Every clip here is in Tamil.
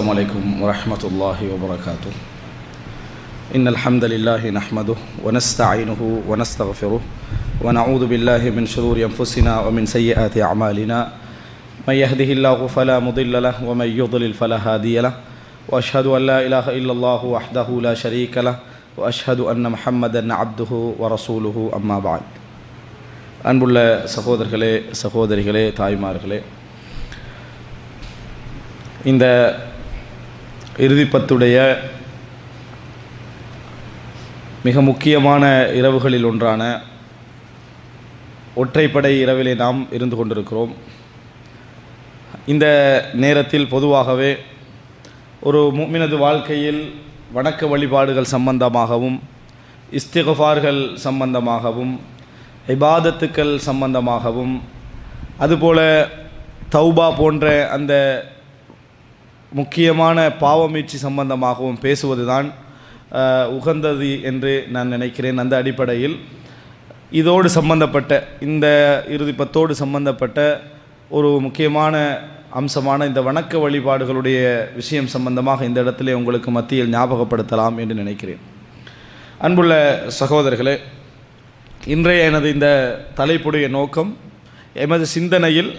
السلام عليكم ورحمة الله وبركاته. إن الحمد لله نحمده ونستعينه ونستغفره ونعوذ بالله من شرور أنفسنا ومن سيئات أعمالنا. من يهده الله فلا مضل له ومن يضلل فلا هادي له. وأشهد أن لا إله إلا الله وحده لا شريك له. وأشهد أن محمدا عبده ورسوله أما بعد. அன்புள்ள சகோதரர்களே تايمار தாய்மார்களே இந்த இறுதிப்பத்துடைய மிக முக்கியமான இரவுகளில் ஒன்றான ஒற்றைப்படை இரவிலே நாம் இருந்து கொண்டிருக்கிறோம். இந்த நேரத்தில் பொதுவாகவே ஒரு முக்மினது வாழ்க்கையில் வணக்க வழிபாடுகள் சம்பந்தமாகவும் இஸ்திகஃபார்கள் சம்பந்தமாகவும் இபாதத்துக்கள் சம்பந்தமாகவும் அதுபோல தௌபா போன்ற அந்த முக்கியமான பாவமீட்சி சம்பந்தமாகவும் பேசுவதுதான் அஹ், உகந்தது என்று நான் நினைக்கிறேன் அந்த அடிப்படையில். இதோடு சம்பந்தப்பட்ட இந்த இறுதிப்பத்தோடு சம்பந்தப்பட்ட ஒரு முக்கியமான அம்சமான இந்த வணக்க வழிபாடுகளுடைய விஷயம் சம்பந்தமாக இந்த இடத்திலே உங்களுக்கு மத்தியில் ஞாபகப்படுத்தலாம் என்று நினைக்கிறேன். அன்புள்ள சகோதரர்களே இன்றைய எனது இந்த தலைப்புடைய நோக்கம் எமது சிந்தனையில்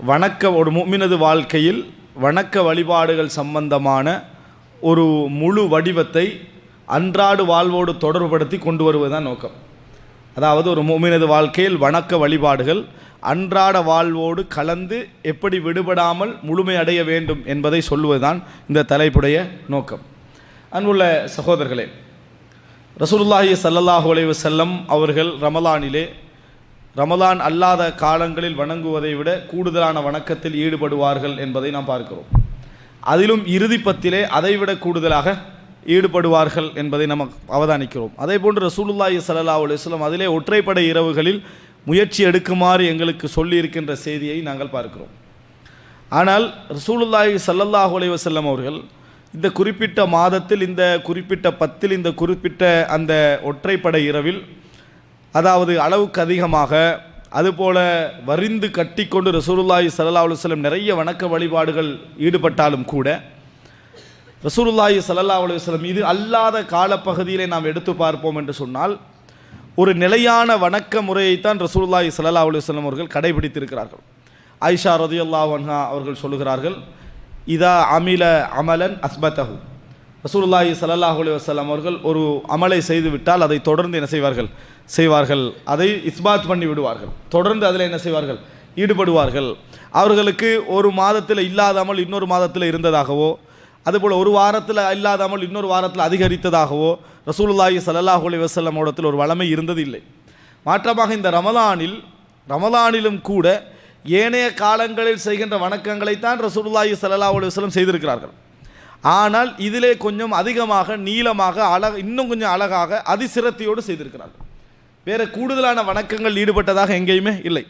வணக்க ஒரு முமினது வாழ்க்கையில் வணக்க வழிபாடுகள் சம்பந்தமான ஒரு முழு வடிவத்தை அன்றாடு வாழ்வோடு தொடர்புபடுத்தி கொண்டு வருவதுதான் நோக்கம். அதாவது ஒரு முமினது வாழ்க்கையில் வணக்க வழிபாடுகள் அன்றாட வாழ்வோடு கலந்து எப்படி விடுபடாமல் முழுமை அடைய வேண்டும் என்பதை சொல்லுவதுதான் இந்த தலைப்புடைய நோக்கம். அன்புள்ள சகோதரர்களே ரசூலுல்லாஹி சல்லல்லாஹு அலைஹி செல்லம் அவர்கள் ரமலானிலே ரமலான் அல்லாத காலங்களில் வணங்குவதை விட கூடுதலான வணக்கத்தில் ஈடுபடுவார்கள் என்பதை நாம் பார்க்கிறோம். அதிலும் இறுதிப்பத்திலே அதைவிட கூடுதலாக ஈடுபடுவார்கள் என்பதை நாம் அவதானிக்கிறோம். அதே போன்று ரசூலுல்லாஹி சல்லா அலுவலம் அதிலே ஒற்றைப்படை இரவுகளில் முயற்சி எடுக்குமாறு எங்களுக்கு சொல்லி இருக்கின்ற செய்தியை நாங்கள் பார்க்கிறோம். ஆனால் ரசூலுல்லாஹி சல்லல்லாஹ் அலைவசல்லம் அவர்கள் இந்த குறிப்பிட்ட மாதத்தில் இந்த குறிப்பிட்ட பத்தில் இந்த குறிப்பிட்ட அந்த ஒற்றைப்படை இரவில் அதாவது அளவுக்கு அதிகமாக அதுபோல வரிந்து கட்டிக்கொண்டு ரசூலுல்லாஹி ஸல்லல்லாஹு அலைஹி நிறைய வணக்க வழிபாடுகள் ஈடுபட்டாலும் கூட ரசூலுல்லாஹி சல்லா அலைஹி இது அல்லாத காலப்பகுதியிலே நாம் எடுத்து பார்ப்போம் என்று சொன்னால் ஒரு நிலையான வணக்க முறையைத்தான் ரசூலுல்லாஹி சல்லா அலைஹி வஸல்லம் அவர்கள் கடைபிடித்திருக்கிறார்கள். ஆயிஷா ரதியுல்லா வன்ஹா அவர்கள் சொல்லுகிறார்கள் இதா அமில அமலன் அஸ்பத்தஹு. ரசூலுல்லாஹி ஸல்லல்லாஹு அலைஹி வஸல்லம் அவர்கள் ஒரு அமலை செய்து விட்டால் அதை தொடர்ந்து என்ன செய்வார்கள்? செய்வார்கள். அதை இஸ்பாத் பண்ணி விடுவார்கள். தொடர்ந்து அதில் என்ன செய்வார்கள்? ஈடுபடுவார்கள். அவர்களுக்கு ஒரு மாதத்தில் இல்லாதாமல் இன்னொரு மாதத்தில் இருந்ததாகவோ அதுபோல் ஒரு வாரத்தில் இல்லாதாமல் இன்னொரு வாரத்தில் அதிகரித்ததாகவோ ரசூலுல்லாஹி ஸல்லல்லாஹு அலைஹி வஸல்லம் இடத்தில் ஒரு வளமை இருந்ததில்லை. மாற்றமாக இந்த ரமலானில் ரமலானிலும் கூட ஏனைய காலங்களில் செய்கின்ற வணக்கங்களைத்தான் ரசூலுல்லாஹி ஸல்லல்லாஹு அலைஹி வஸல்லம் செய்திருக்கிறார்கள். ஆனால் இதிலே கொஞ்சம் அதிகமாக நீளமாக அழக இன்னும் கொஞ்சம் அழகாக அதிசிரத்தையோடு செய்திருக்கிறார்கள். வேறு கூடுதலான வணக்கங்கள் ஈடுபட்டதாக எங்கேயுமே இல்லை.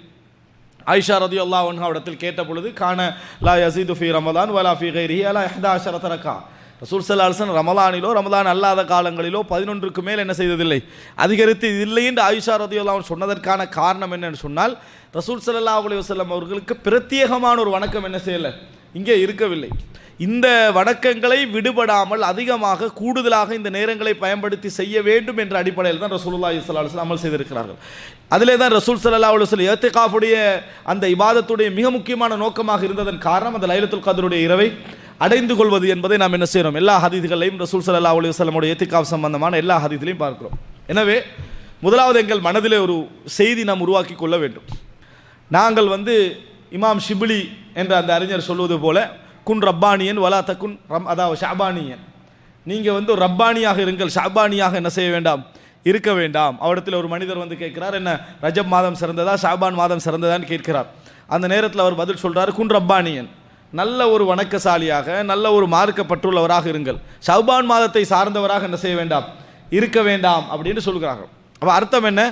ஆயிஷா ரதி அல்லா இடத்தில் கேட்ட பொழுது காண லா யசீது ஃபி ரமதான் வலா ஃபி கைரி அலா எஹ்தா அஷரத்தரக்கா ரசூல் சல்லாஹன் ரமலானிலோ ரமலான் அல்லாத காலங்களிலோ பதினொன்றுக்கு மேல் என்ன செய்ததில்லை? அதிகரித்து இல்லை என்று ஆயிஷா ரதி அல்லாஹ் சொன்னதற்கான காரணம் என்னன்னு சொன்னால் ரசூல் சல்லா அலி வசல்லம் அவர்களுக்கு பிரத்யேகமான ஒரு வணக்கம் என்ன செய்யலை? இங்கே இருக்கவில்லை. இந்த வணக்கங்களை விடுபடாமல் அதிகமாக கூடுதலாக இந்த நேரங்களை பயன்படுத்தி செய்ய வேண்டும் என்ற அடிப்படையில் தான் ரசூலுல்லாஹி ஸல்லல்லாஹு அமல் செய்திருக்கிறார்கள். அதிலே தான் ரசூல் சல்லா அலுவலி ஏத்திகாஃபுடைய அந்த இபாதத்துடைய மிக முக்கியமான நோக்கமாக இருந்ததன் காரணம் அந்த லைலத்துல் கதருடைய இரவை அடைந்து கொள்வது என்பதை நாம் என்ன செய்கிறோம்? எல்லா ஹதீதுகளையும் ரசூல் சல்லா அலைஹி வஸல்லமுடைய ஏத்திகாஃப் சம்பந்தமான எல்லா ஹதீதிலையும் பார்க்கிறோம். எனவே முதலாவது எங்கள் மனதிலே ஒரு செய்தி நாம் உருவாக்கி கொள்ள வேண்டும். நாங்கள் வந்து இமாம் ஷிபிலி என்ற அந்த அறிஞர் சொல்வது போல குன் ரப்பானியன் வலா தக்குன் ரம் அதாவது ஷாபானியன். நீங்கள் வந்து ரப்பானியாக இருங்கள் ஷாபானியாக என்ன செய்ய வேண்டாம்? இருக்க வேண்டாம். அவரிடத்தில் ஒரு மனிதர் வந்து கேட்கிறார் என்ன ரஜப் மாதம் சிறந்ததா ஷாபான் மாதம் சிறந்ததான்னு கேட்கிறார். அந்த நேரத்தில் அவர் பதில் சொல்கிறார் குன் ரப்பானியன். நல்ல ஒரு வணக்கசாலியாக நல்ல ஒரு மார்க்கப்பட்டுள்ளவராக இருங்கள். ஷாபான் மாதத்தை சார்ந்தவராக என்ன செய்ய வேண்டாம்? இருக்க வேண்டாம் அப்படின்னு சொல்கிறார்கள் அப்போ அர்த்தம் என்ன?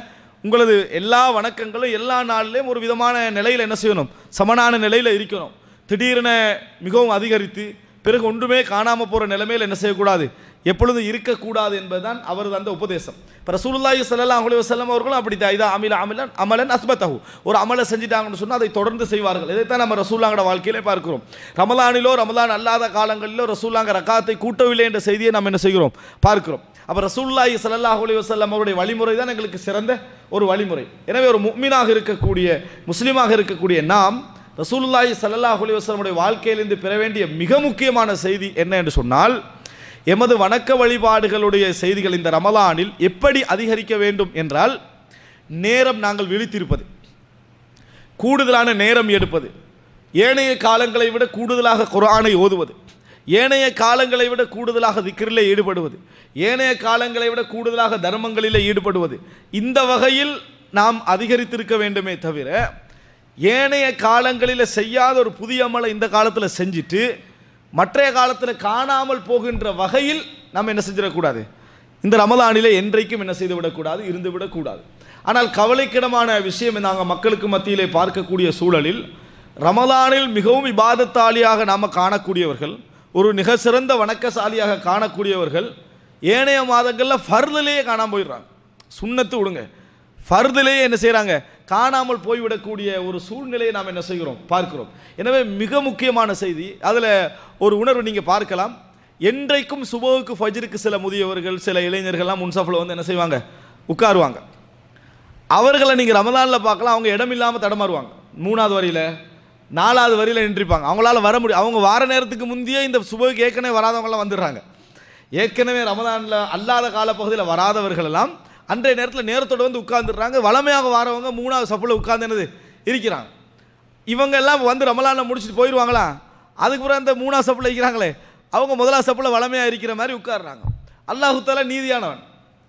உங்களது எல்லா வணக்கங்களும் எல்லா நாள்லேயும் ஒரு விதமான நிலையில் என்ன செய்யணும்? சமனான நிலையில் இருக்கணும். திடீரென மிகவும் அதிகரித்து பிறகு ஒன்றுமே காணாமல் போகிற நிலைமையில் என்ன செய்யக்கூடாது? எப்பொழுதும் இருக்கக்கூடாது என்பதுதான் அவரது அந்த உபதேசம். இப்போ ரசூலுல்லாஹி சல்லா அலி வஸல்லம் அவர்களும் அப்படி தான் இதான் அமில அமலன் அமலன் அஸ்பத்தஹு. ஒரு அமலை செஞ்சிட்டாங்கன்னு சொன்னால் அதை தொடர்ந்து செய்வார்கள். இதைத்தான் நம்ம ரசூல்லாங்கட வாழ்க்கையிலே பார்க்கிறோம். ரமலானிலோ ரமலான் அல்லாத காலங்களிலோ ரசூல்லாங்க ரக்காத்தை கூட்டவில்லை என்ற செய்தியை நம்ம என்ன செய்கிறோம்? பார்க்கிறோம். அப்போ ரசூல்லாஹி சல்லாஹ் அலி வஸல்லம் அவருடைய வழிமுறை தான் எங்களுக்கு சிறந்த ஒரு வழிமுறை. எனவே ஒரு முக்மீனாக இருக்கக்கூடிய முஸ்லீமாக இருக்கக்கூடிய நாம் ரசூலுல்லாஹி ஸல்லல்லாஹு அலைஹி வாழ்க்கையிலிருந்து பெற வேண்டிய மிக முக்கியமான செய்தி என்ன என்று சொன்னால் எமது வணக்க வழிபாடுகளுடைய செய்திகள் இந்த ரமலானில் எப்படி அதிகரிக்க வேண்டும் என்றால் நேரம் நாங்கள் விழித்திருப்பது கூடுதலான நேரம் எடுப்பது ஏனைய காலங்களை விட கூடுதலாக குரானை ஓதுவது ஏனைய காலங்களை விட கூடுதலாக திக்ரிலே ஈடுபடுவது ஏனைய காலங்களை விட கூடுதலாக தர்மங்களிலே ஈடுபடுவது இந்த வகையில் நாம் அதிகரித்திருக்க வேண்டுமே தவிர ஏனைய காலங்களில் செய்யாத ஒரு புதிய அமலை இந்த காலத்தில் செஞ்சுட்டு மற்றைய காலத்தில் காணாமல் போகின்ற வகையில் நம்ம என்ன செஞ்சிடக்கூடாது? இந்த ரமலானில் என்றைக்கும் என்ன செய்து விடக்கூடாது? இருந்து விடக்கூடாது. ஆனால் கவலைக்கிடமான விஷயம் நாங்கள் மக்களுக்கு மத்தியிலே பார்க்கக்கூடிய சூழலில் ரமலானில் மிகவும் இபாதத்தாளியாக நாம் காணக்கூடியவர்கள் ஒரு மிக சிறந்த வணக்கசாலியாக காணக்கூடியவர்கள் ஏனைய மாதங்களில் ஃபர்திலேயே காணாமல் போயிடுறாங்க. சுண்ணத்து விடுங்க. ஃபர்திலேயே என்ன செய்கிறாங்க காணாமல் போய்விடக்கூடிய ஒரு சூழ்நிலையை நாம் என்ன செய்கிறோம்? பார்க்கிறோம். எனவே மிக முக்கியமான செய்தி அதில் ஒரு உணர்வு நீங்கள் பார்க்கலாம். என்றைக்கும் சுபவுக்கு ஃபஜ்ருக்கு சில முதியவர்கள் சில இளைஞர்கள்லாம் முன்சஃபில் வந்து என்ன செய்வாங்க? உட்காருவாங்க. அவர்களை நீங்கள் ரமதானில் பார்க்கலாம் அவங்க இடம் இல்லாமல் தடமாறுவாங்க. மூணாவது வரியில் நாலாவது வரியில் நின்றுப்பாங்க அவங்களால வர முடியும் அவங்க வார நேரத்துக்கு முந்தையே இந்த சுபவுக்கு ஏற்கனவே வராதவங்களாம் வந்துடுறாங்க. ஏற்கனவே ரமதானில் அல்லாத காலப்பகுதியில் வராதவர்களெல்லாம் எல்லாம் அன்றைய நேரத்தில் நேரத்தோடு வந்து உட்காந்துடுறாங்க வளமையாக வரவங்க மூணாவது சப்பில் உட்காந்து என்னது? இருக்கிறாங்க. இவங்க எல்லாம் வந்து ரமலானை முடிச்சுட்டு போயிடுவாங்களா அதுக்கப்புறம் இந்த அந்த மூணாவது சப்பில் இருக்கிறாங்களே. அவங்க முதலாவது சப்பில் வளமையாக இருக்கிற மாதிரி உட்காடுறாங்க அல்லாஹு நீதியானவன்.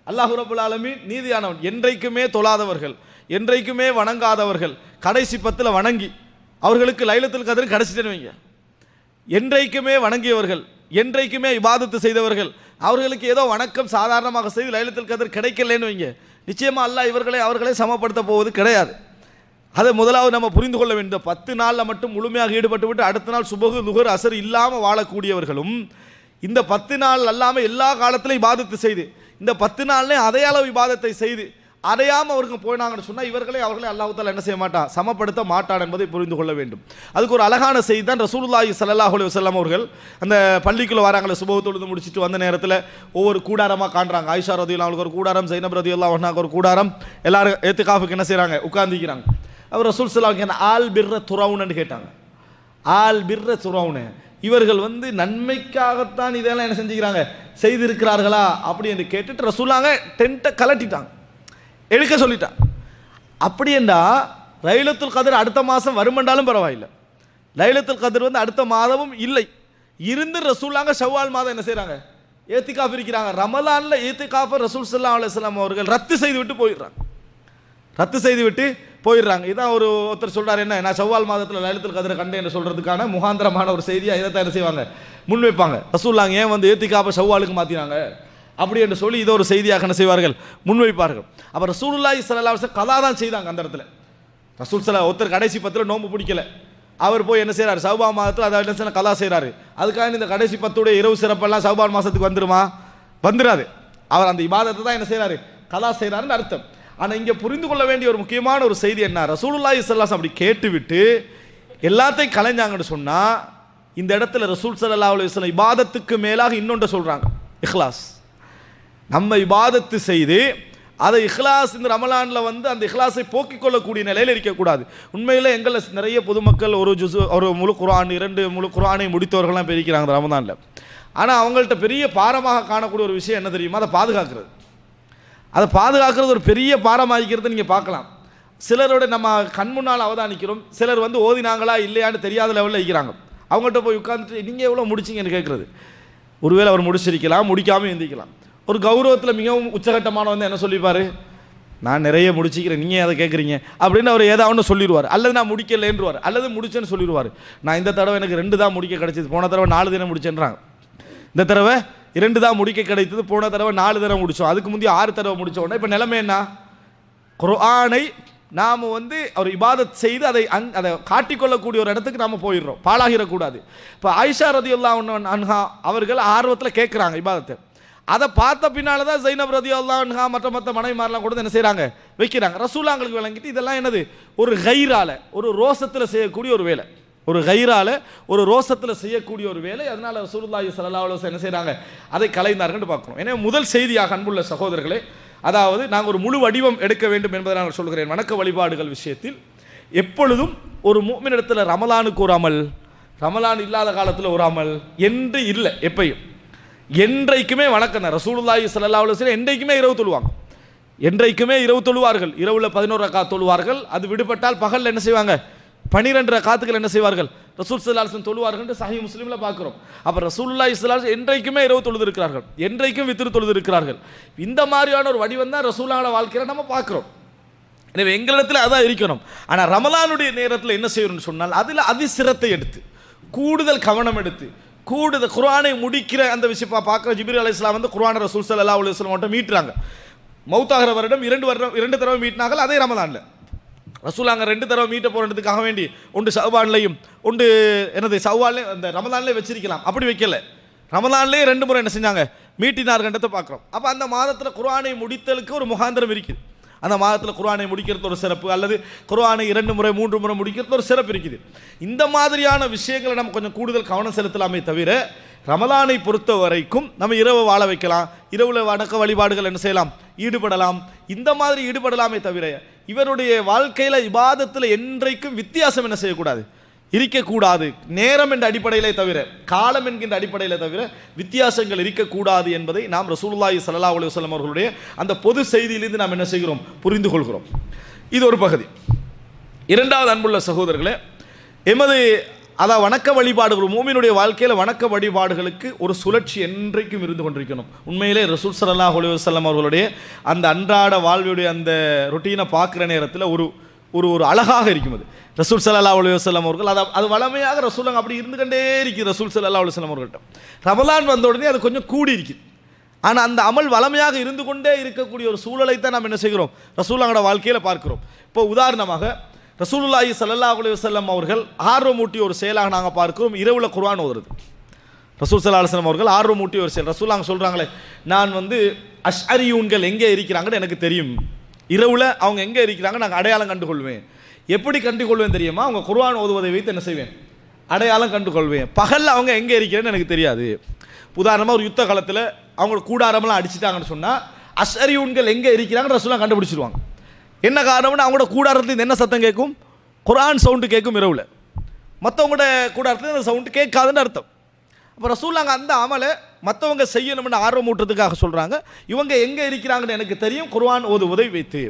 அல்லாஹு ரபுல் ஆலமீன் நீதியானவன். என்றைக்குமே தொழாதவர்கள் என்றைக்குமே வணங்காதவர்கள் கடைசி பத்தில் வணங்கி அவர்களுக்கு லைலத்தில் கதிர் கடைசி தருவீங்க என்றைக்குமே வணங்கியவர்கள் என்றைக்குமே இபாதத்து செய்தவர்கள். அவர்களுக்கு ஏதோ வணக்கம் சாதாரணமாக செய்து லைலத்தில் கதிர் கிடைக்கலன்னு வைங்க. நிச்சயமாக அல்ல இவர்களை அவர்களை சமப்படுத்த போவது கிடையாது. அதை முதலாவது நம்ம புரிந்து கொள்ள வேண்டும். பத்து நாளில் மட்டும் முழுமையாக ஈடுபட்டு விட்டு அடுத்த நாள் சுபகு நுகர் அசர் இல்லாமல் வாழக்கூடியவர்களும் இந்த பத்து நாள் அல்லாமல் எல்லா காலத்திலையும் இபாதத்து செய்து இந்த பத்து நாள்லேயும் அதே அளவு விவாதத்தை செய்து அடையாமல் அவருக்கு போயினாங்கன்னு சொன்னால் இவர்களை அவர்களை அல்லாஹால என்ன செய்ய மாட்டான் சமப்படுத்த மாட்டான் என்பதை புரிந்து கொள்ள வேண்டும். அதுக்கு ஒரு அழகான செய்தி தான் ரசூலுல்லாஹி ஸல்லல்லாஹு அலைஹி வஸல்லம் அவர்கள் அந்த பள்ளிக்குள்ளே வராங்களே சுபஹ முடிச்சுட்டு வந்த நேரத்தில் ஒவ்வொரு கூடாரமாக காண்றாங்க. ஆயிஷா ரதியுல்லா அவங்களுக்கு ஒரு கூடாரம் சைனப் ரதியுல்லா ஒன்னாக்கு ஒரு கூடாரம். எல்லாரும் ஏத்துக்காஃபுக்கு என்ன செய்கிறாங்க உட்காந்துக்கிறாங்க அவர் ரசூல் ஸல்லல்லாஹு என்ன ஆல் பிர்ர துறவுன்னு கேட்டாங்க. ஆல் பிர்ர துரவுனு இவர்கள் வந்து நன்மைக்காகத்தான் இதெல்லாம் என்ன செஞ்சுக்கிறாங்க? செய்திருக்கிறார்களா? அப்படி என்று கேட்டுட்டு ரசூலாங்க டென்ட்டை கலட்டிட்டாங்க. எடுக்க சொல்லிட்டான் அப்படி என்றா லைலத்துல் கதிர் அடுத்த மாதம் வருமென்றாலும் பரவாயில்லை. லைலத்துல் கதிர் வந்து அடுத்த மாதமும் இல்லை. இருந்து ரசூலாங்க ஷவ்வால் மாதம் என்ன செய்கிறாங்க ஏத்திகாஃப் இருக்கிறாங்க. ரமலானில் ஏத்திகாஃபை ரசூல் சல்லா அலுவலாம் அவர்கள் ரத்து செய்து விட்டு போயிடுறாங்க. ரத்து செய்து விட்டு போயிடுறாங்க. இதான் ஒரு ஒருத்தர் சொல்கிறார் என்ன? நான் செவ்வால் மாதத்தில் லலித்தில் கதிரை கண்டேன் என்று சொல்கிறதுக்கான முகாந்திரமான ஒரு செய்தியாக இதை தான் என்ன செய்வாங்க? முன்வைப்பாங்க. ரசூல்லாங்க ஏன் வந்து ஏத்திக்காப்ப செவ்வாலுக்கு மாற்றினாங்க அப்படி என்று சொல்லி இதை ஒரு செய்தியாக என்ன செய்வார்கள்? முன்வைப்பார்கள். அப்போ ரசூலுல்லாஹி ஸல்லல்லாஹு கதா தான் செய்தாங்க அந்த இடத்துல. ரசூல் சலா ஒருத்தர் கடைசி பத்தில் நோன்பு பிடிக்கல. அவர் போய் என்ன செய்கிறார் சௌபா மாதத்தில் அதை என்ன செய்ய கலா செய்கிறாரு அதுக்காக இந்த கடைசி பத்துடைய இரவு சிறப்பெல்லாம் சௌபான் மாதத்துக்கு வந்துருமா? வந்துடாது அவர் அந்த இபாதத்தை தான் என்ன செய்கிறாரு கலா செய்கிறாருன்னு அர்த்தம். ஆனால் இங்கே புரிந்து கொள்ள வேண்டிய ஒரு முக்கியமான ஒரு செய்தி என்ன? ரசூலுல்லாஹி சல்லாஸ் அப்படி கேட்டுவிட்டு எல்லாத்தையும் கலைஞ்சாங்கன்னு சொன்னால் இந்த இடத்துல ரசூல் சல்லா அலைஹி இபாதத்துக்கு மேலாக இன்னொன்று சொல்கிறாங்க இஹ்லாஸ். நம்ம இபாதத்து செய்து அதை இஹ்லாஸ் இந்த ரமலானில் வந்து அந்த இஹ்லாஸை போக்கிக் கொள்ளக்கூடிய நிலையில் இருக்கக்கூடாது. உண்மையில் எங்களை நிறைய பொதுமக்கள் ஒரு ஜுசு ஒரு முழு குரான் இரண்டு முழு குரானை முடித்தவர்கள்லாம் பிரிக்கிறாங்க அந்த ரமதானில் ஆனால் அவங்கள்ட்ட பெரிய பாரமாக காணக்கூடிய ஒரு விஷயம் என்ன தெரியுமா? அதை பாதுகாக்கிறது. அதை பாதுகாக்கிறது ஒரு பெரிய பாரமாகிக்கிறது நீங்கள் பார்க்கலாம். சிலரோட நம்ம கண் முன்னால் அவதானிக்கிறோம். சிலர் வந்து ஓதினாங்களா இல்லையான்னு தெரியாத லெவலில் இருக்கிறாங்க. அவங்கள்ட்ட போய் உட்காந்துட்டு நீங்கள் எவ்வளோ முடிச்சிங்கன்னு கேட்குறது? ஒருவேளை அவர் முடிச்சிருக்கலாம் முடிக்காமல் எந்திக்கலாம். ஒரு கௌரவத்தில் மிகவும் உச்சகட்டமானவன் வந்து என்ன சொல்லிப்பார்? நான் நிறைய முடிச்சிக்கிறேன் நீங்கள் அதை கேட்குறீங்க அப்படின்னு அவர் ஏதாவது ஒன்று சொல்லிடுவார். அல்லது நான் முடிக்கலைன்றவார். அல்லது முடிச்சேன்னு சொல்லிடுவார். நான் இந்த தடவை எனக்கு ரெண்டு தான் முடிக்க கிடைச்சது. போன தடவை நாலு தினம் முடிச்சேன்றாங்க. இந்த தடவை இரண்டு தான் முடிக்க கிடைத்தது. போன தடவை நாலு தடவை முடித்தோம் அதுக்கு முந்தைய ஆறு தடவை முடிச்ச உடனே இப்போ நிலைமை என்ன? குரானை நாம் வந்து அவர் இபாதத் செய்து அதை அங் அதை காட்டிக்கொள்ளக்கூடிய ஒரு இடத்துக்கு நாம் போயிடுறோம். பாழாகிடக்கூடாது. இப்போ ஆயிஷா ரதி அன்ஹா அவர்கள் ஆர்வத்தில் கேட்குறாங்க இபாதத்தை. அதை பார்த்த பின்னால் தான் ஜைனப் ரதி அல்லான்ஹா மற்ற மற்ற மனைவிமாரெலாம் கூட என்ன செய்கிறாங்க வைக்கிறாங்க. ரசூலாங்களுக்கு விளங்கிட்டு இதெல்லாம் என்னது? ஒரு கயிறால் ஒரு ரோசத்தில் செய்யக்கூடிய ஒரு வேலை. ஒரு கயிறால் ஒரு ரோசத்தில் செய்யக்கூடிய ஒரு வேலை. அதனால் ரசூலுல்லாஹி சல்லா அலுவலம் என்ன செய்கிறாங்க அதை கலைந்தார்கள் பார்க்கணும். எனவே முதல் செய்தியாக அன்புள்ள சகோதரர்களே அதாவது நாங்கள் ஒரு முழு வடிவம் எடுக்க வேண்டும் என்பதை நான் சொல்கிறேன். வணக்க வழிபாடுகள் விஷயத்தில் எப்பொழுதும் ஒரு மூமினிடத்தில் ரமலானுக்கு ஒரு அமல் ரமலான் இல்லாத காலத்தில் ஒரு அமல் என்று இல்லை எப்பையும். என்றைக்குமே வணக்கம் தான். ரசூலுல்லாஹி சல்லா அலைஹி என்றைக்குமே இரவு தொழுவாங்க. என்றைக்குமே இரவு தொழுவார்கள். இரவுல பதினோரு ரக்கா தொழுவார்கள். அது விடுபட்டால் பகலில் என்ன செய்வாங்க? பனிரெண்டு ரக்காத்துக்கள் என்ன செய்வார்கள்? ரசூல் சல்லாஹன் தொழுவார்கள் சஹி முஸ்லீமில் பார்க்குறோம். அப்போ ரசூல்லா இஸ்லாம் என்றைக்குமே இரவு தொழுது இருக்கிறார்கள் என்றைக்கும் வித்திரு தொழுது இருக்கிறார்கள் இந்த மாதிரியான ஒரு வடிவம் தான் ரசூலான வாழ்க்கையில் நம்ம பார்க்குறோம். எனவே எங்களிடத்தில் அதான் இருக்கணும். ஆனால் ரமலானுடைய நேரத்தில் என்ன செய்யணும்னு சொன்னால் அதில் அதிசிரத்தை எடுத்து கூடுதல் கவனம் எடுத்து கூடுதல் குர்ஆனை முடிக்கிற அந்த விஷயம் பார்க்குற ஜிபிர் அலி இஸ்லாம் வந்து குரான ரசூல் சல்லா அலி இஸ்லாம் மட்டும் மீட்டுறாங்க. மௌத்தாகிற வருடம் இரண்டு வருடம் இரண்டு தடவை மீட்டினார்கள் அதே ரமலானில் ரசூல் அங்கே ரெண்டு தடவை மீட்ட போகிறதுக்காக வேண்டி உண்டு சவ்வான்லையும் உண்டு என்னது சவ்வான்லையும் அந்த ரமலான்லேயே வச்சிருக்கலாம். அப்படி வைக்கல. ரமலான்லேயே ரெண்டு முறை என்ன செஞ்சாங்க? மீட்டினார்கன்றதை பார்க்குறோம். அப்போ அந்த மாதத்தில் குர்ஆனை முடித்தலுக்கு ஒரு முகாந்திரம் இருக்குது. அந்த மாதத்தில் குர்ஆனை முடிக்கிறது ஒரு சிறப்பு அல்லது குர்ஆனை இரண்டு முறை மூன்று முறை முடிக்கிறது ஒரு சிறப்பு இருக்குது. இந்த மாதிரியான விஷயங்களை நம்ம கொஞ்சம் கூடுதல் கவனம் செலுத்தலாமே தவிர ரமலானை பொறுத்த வரைக்கும் நம்ம இரவு வாழ வைக்கலாம். இரவில் வணக்க வழிபாடுகள் என்ன செய்யலாம்? ஈடுபடலாம். இந்த மாதிரி ஈடுபடலாமே தவிர இவருடைய வாழ்க்கையில் இபாதத்தில் என்றைக்கும் வித்தியாசம் என்ன செய்யக்கூடாது? இருக்கக்கூடாது. நேரம் என்ற அடிப்படையிலே தவிர காலம் என்கின்ற அடிப்படையிலே தவிர வித்தியாசங்கள் இருக்கக்கூடாது என்பதை நாம் ரசூலுல்லாஹி சல்லா அலுவலம் அவர்களுடைய அந்த பொது செய்தியிலிருந்து நாம் என்ன செய்கிறோம்? புரிந்து கொள்கிறோம். இது ஒரு பகுதி. இரண்டாவது அன்புள்ள சகோதரர்களே எமது அதான் வணக்க வழிபாடுகள் மூமியினுடைய வாழ்க்கையில் வணக்க வழிபாடுகளுக்கு ஒரு சுழற்சி என்றைக்கும் இருந்து கொண்டிருக்கணும். உண்மையிலே ரசூல் ஸல்லல்லாஹு அலுவலம் அவர்களுடைய அந்த அன்றாட வாழ்வியுடைய அந்த ரொட்டீனை பார்க்குற நேரத்தில் ஒரு ஒரு ஒரு அழகாக இருக்கும் அது. ரசூல் சல்லா அலுவலம் அவர்கள் அது அது வளமையாக ரசூலாங்க அப்படி இருந்துகிட்டே இருக்குது ரசூல் சல்லா அலுவலம் அவர்கள்ட்ட. ரமலான் வந்த உடனே அது கொஞ்சம் கூடி இருக்குது. ஆனால் அந்த அமல் வளமையாக இருந்து கொண்டே இருக்கக்கூடிய ஒரு சூழலை தான் நாம் என்ன செய்கிறோம்? ரசூலாங்களோட வாழ்க்கையில் பார்க்கிறோம். இப்போ உதாரணமாக ரசூலுல்லாஹி சல்லா அலுவலம் வஸல்லம் அவர்கள் ஊட்டி ஒரு செயலாக நாங்கள் பார்க்கிறோம். இரவுல குர்வான் ஓதுறது. ரசூல் சல்லா அலுவலம் அவர்கள் ஆர்வமூட்டிய ஒரு செயல். ரசூலாங்க சொல்கிறாங்களே நான் வந்து அஷ்அரியூன்கள் எங்கே இருக்கிறாங்கன்னு எனக்கு தெரியும். இரவில் அவங்க எங்கே இருக்கிறாங்க நாங்கள் அடையாளம் கண்டுகொள்வேன். எப்படி கண்டுகொள்வேன் தெரியுமா? அவங்க குர்வான் ஓதுவதை வைத்து என்ன செய்வேன்? அடையாளம் கண்டுகொள்வேன். பகலில் அவங்க எங்கே இருக்கிறேன்னு எனக்கு தெரியாது. உதாரணமாக ஒரு யுத்த காலத்தில் அவங்க கூடாரமெல்லாம் அடிச்சிட்டாங்கன்னு சொன்னால் அஷ்அரியூன்கள் எங்கே இருக்கிறாங்கன்னு ரசூலாம் கண்டுபிடிச்சிருவாங்க. என்ன காரணம்னு அவங்களோட கூடாரத்துலேருந்து என்ன சத்தம் கேட்கும்? குரான் சவுண்டு கேட்கும் இரவில். மற்றவங்களோட கூடாரத்துலேருந்து அந்த சவுண்டு கேட்காதுன்னு அர்த்தம். அப்போ ரசூலாங்க அந்த அமலை மற்றவங்க செய்யணும்னு ஆர்வம் ஊட்டுறதுக்காக சொல்கிறாங்க இவங்க எங்கே இருக்கிறாங்கன்னு எனக்கு தெரியும். குர்வான் ஓது உதவி வைத்து.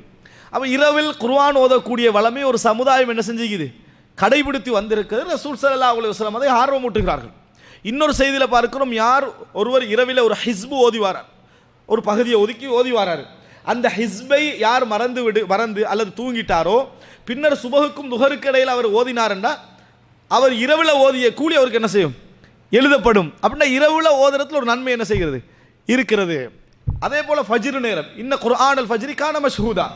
அப்போ இரவில் குர்வான் ஓதக்கூடிய வளமை ஒரு சமுதாயம் என்ன செஞ்சுக்குது? கடைபிடித்து வந்திருக்கிறது ரசூல் சல்லா அலி வஸல்லம் அதை ஆர்வம் ஊட்டுகிறார்கள். இன்னொரு செய்தியில் பார்க்கிறோம் யார் ஒருவர் இரவில் ஒரு ஹிஸ்பு ஓதி வாரார். ஒரு பகுதியை ஒதுக்கி ஓதி வாராரு. அந்த ஹிஸ்பை யார் மறந்து விடு மறந்து அல்லது தூங்கிட்டாரோ பின்னர் சுபகுக்கும் துகருக்கு இடையில் அவர் ஓதினாருன்னா அவர் இரவில் ஓதிய கூலி அவருக்கு என்ன செய்யும்? எழுதப்படும். அப்படின்னா இரவுல ஓதுறதுல ஒரு நன்மை என்ன செய்கிறது? இருக்கிறது. அதே போல் ஃபஜ்ரு நேரம். இன்ன குர்ஆனல் ஃபஜ்ரி கான மஷ்ஹூதா.